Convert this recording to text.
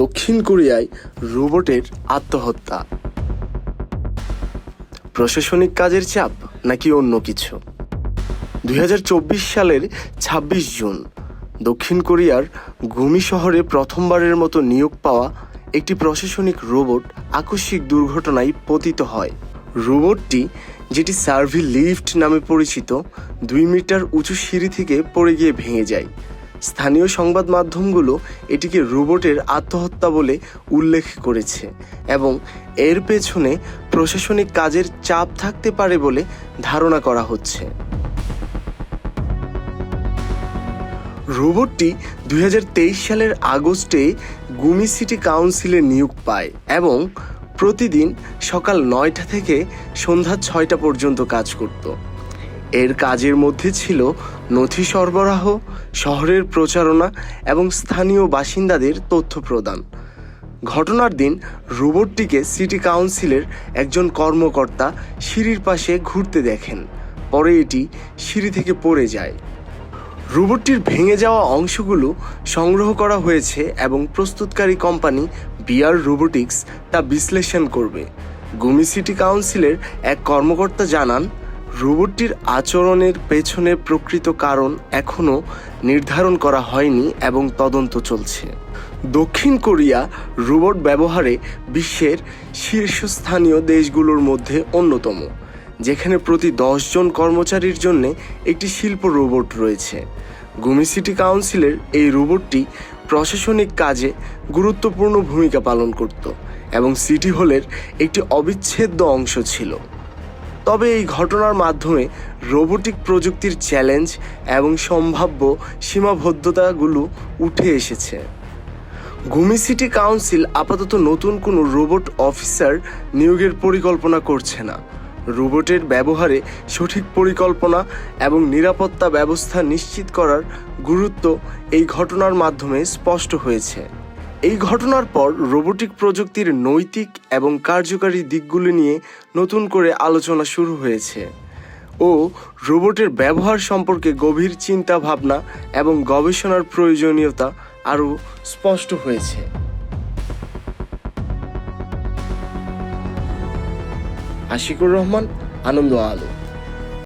দক্ষিণ কোরিয়ায় রোবটের আত্মহত্যা। প্রশাসনিক কাজের চাপ নাকি অন্য কিছু? দুই হাজার চব্বিশ সালের ২৬ জুন, দক্ষিণ কোরিয়ার গুমি শহরে প্রথমবারের মতো নিয়োগ পাওয়া একটি প্রশাসনিক রোবট আকস্মিক দুর্ঘটনায় পতিত হয়। রোবটটি, যেটি সার্ভি লিফট নামে পরিচিত, দুই মিটার উঁচু সিঁড়ি থেকে পড়ে গিয়ে ভেঙে যায়। স্থানীয় সংবাদ মাধ্যমগুলো এটিকে রোবটের আত্মহত্যা বলে উল্লেখ করেছে এবং এর পেছনে প্রশাসনিক কাজের চাপ থাকতে পারে বলে ধারণা করা হচ্ছে। রোবটটি দুই হাজার তেইশ সালের আগস্টে গুমি সিটি কাউন্সিলে নিয়োগ পায় এবং প্রতিদিন সকাল নয়টা থেকে সন্ধ্যা ছয়টা পর্যন্ত কাজ করত। এর কাজের মধ্যে ছিল নথি সরবরাহ, শহরের প্রচারণা এবং স্থানীয় বাসিন্দাদের তথ্য প্রদান। ঘটনার দিন রোবটটিকে সিটি কাউন্সিলের একজন কর্মকর্তা সিঁড়ির পাশে ঘুরতে দেখেন। পরে এটি সিঁড়ি থেকে পড়ে যায়। রোবটটির ভেঙে যাওয়া অংশগুলো সংগ্রহ করা হয়েছে এবং প্রস্তুতকারী কোম্পানি বিআর রোবোটিক্স তা বিশ্লেষণ করবে। গুমি সিটি কাউন্সিলের এক কর্মকর্তা জানান রোবটটির আচরণের পেছনে প্রকৃত কারণ এখনও নির্ধারণ করা হয়নি এবং তদন্ত চলছে। দক্ষিণ কোরিয়া রোবট ব্যবহারে বিশ্বের শীর্ষস্থানীয় দেশগুলোর মধ্যে অন্যতম, যেখানে প্রতি জন কর্মচারীর জন্য একটি শিল্প রোবট রয়েছে। গুমি সিটি কাউন্সিলের এই রোবটটি প্রশাসনিক কাজে গুরুত্বপূর্ণ ভূমিকা পালন করত এবং সিটি হলের একটি অবিচ্ছেদ্য অংশ ছিল। তবে এই ঘটনার মাধ্যমে রোবোটিক প্রযুক্তির চ্যালেঞ্জ এবং সম্ভাব্য সীমাবদ্ধতাগুলো উঠে এসেছে। গুমি সিটি কাউন্সিল আপাতত নতুন কোনো রোবট অফিসার নিয়োগের পরিকল্পনা করছে না। রোবটের ব্যবহারে সঠিক পরিকল্পনা এবং নিরাপত্তা ব্যবস্থা নিশ্চিত করার গুরুত্ব এই ঘটনার মাধ্যমে স্পষ্ট হয়েছে। এই ঘটনার পর রোবোটিক প্রযুক্তির নৈতিক এবং কার্যকারী দিকগুলি নিয়ে নতুন করে আলোচনা শুরু হয়েছে। ও রোবটের ব্যবহার সম্পর্কে গভীর চিন্তা ভাবনা এবং গবেষণার প্রয়োজনীয়তা আরও স্পষ্ট হয়েছে। আশিকুর রহমান, আনন্দ আলো।